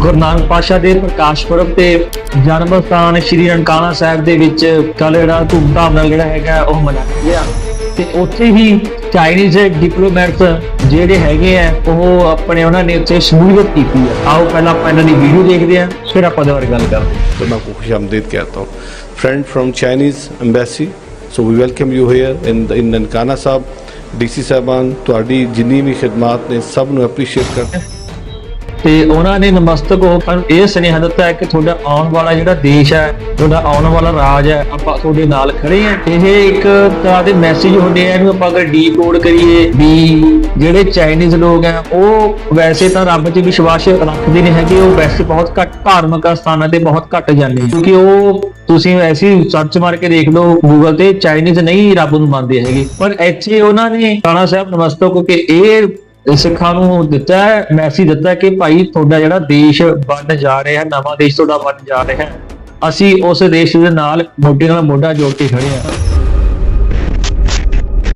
ਗੁਰੂ ਨਾਨਕ ਪਾਤਸ਼ਾਹ ਦੇ ਪ੍ਰਕਾਸ਼ ਪੁਰਬ ਤੇ ਜਨਮ ਸਥਾਨ ਸ੍ਰੀ ਨਨਕਾਣਾ ਸਾਹਿਬ ਦੇ ਵਿੱਚ ਕੱਲ੍ਹ ਜਿਹੜਾ ਧੂਮਧਾਮ ਨਾਲ ਜਿਹੜਾ ਹੈਗਾ ਉਹ ਮਨਾਇਆ ਗਿਆ ਤੇ ਉੱਥੇ ਹੀ ਚਾਈਨੀਜ਼ ਡਿਪਲੋਮੈਟਸ ਜਿਹੜੇ ਹੈਗੇ ਆ ਉਹ ਆਪਣੇ ਉਹਨਾਂ ਨੇ ਉੱਥੇ ਸ਼ਮੂਲੀਅਤ ਕੀਤੀ ਹੈ ਆਓ ਪਹਿਲਾਂ ਆਪਾਂ ਇਹਨਾਂ ਦੀ ਵੀਡੀਓ ਦੇਖਦੇ ਹਾਂ ਫਿਰ ਆਪਾਂ ਉਹਦੇ ਬਾਰੇ ਗੱਲ ਕਰਦੇ ਹਾਂ तो मैं आपको खुश आमदीद कहता हूँ friend from Chinese embassy so we welcome you here in in Nankana Sahib DC ਸਾਹਿਬਾਨ ਤੁਹਾਡੀ ਜਿੰਨੀ ਵੀ ਖਿਦਮਤ ਨੇ ਸਭ ਨੂੰ ਐਪਰੀਸ਼ੀਏਟ ਕਰਦੇ ਹਾਂ। ਤੇ ਉਹਨਾਂ ਨੇ ਨਮਸਤਕ ਹੋ ਪਰ ਇਹ ਸੁਨੇਹਾ ਦਿੱਤਾ ਹੈ ਕਿ ਤੁਹਾਡਾ ਆਉਣ ਵਾਲਾ ਜਿਹੜਾ ਦੇਸ਼ ਹੈ, ਤੁਹਾਡਾ ਆਉਣ ਵਾਲਾ ਰਾਜ ਹੈ, ਆਪਾਂ ਤੁਹਾਡੇ ਨਾਲ ਖੜੇ ਹਾਂ। ਇਹ ਇੱਕ ਤਰ੍ਹਾਂ ਦੇ ਮੈਸੇਜ ਹੁੰਦੇ ਆ, ਇਹਨੂੰ ਆਪਾਂ ਅਗਰ ਡੀਕੋਡ ਕਰੀਏ ਵੀ ਜਿਹੜੇ ਚਾਈਨੀਜ਼ ਲੋਕ ਆ ਉਹ ਵੈਸੇ ਤਾਂ ਰੱਬ 'ਚ ਵਿਸ਼ਵਾਸ ਰੱਖਦੇ ਨਹੀਂ ਹੈਗੇ, ਉਹ ਵੈਸੇ ਬਹੁਤ ਘੱਟ ਧਾਰਮਿਕ ਸਥਾਨਾਂ ਤੇ ਬਹੁਤ ਘੱਟ ਜਾਂਦੇ ਕਿਉਂਕਿ ਉਹ ਤੁਸੀਂ ਐਸੀ ਸਰਚ ਮਾਰ ਕੇ ਦੇਖ ਲਓ ਗੂਗਲ ਤੇ ਚਾਈਨੀਜ਼ ਨਹੀਂ ਰੱਬ ਨੂੰ ਮੰਨਦੇ ਹੈਗੇ। ਪਰ ਇੱਥੇ ਉਹਨਾਂ ਨੇ ਰਾਣਾ ਸਾਹਿਬ ਨਮਸਤਕ ਹੋ ਕੇ ਇਹ ਸਿੱਖਾਂ ਨੂੰ ਦਿੱਤਾ ਹੈ ਮੈਸੇਜ ਦਿੱਤਾ ਕਿ ਭਾਈ ਤੁਹਾਡਾ ਜਿਹੜਾ ਦੇਸ਼ ਬਣ ਜਾ ਰਿਹਾ ਹੈ, ਨਵਾਂ ਦੇਸ਼ ਤੁਹਾਡਾ ਬਣ ਜਾ ਰਿਹਾ ਹੈ, ਅਸੀਂ ਉਸ ਦੇਸ਼ ਦੇ ਨਾਲ ਮੋਢੇ ਨਾਲ ਮੋਢਾ ਜੋੜ ਕੇ ਖੜੇ ਹਾਂ।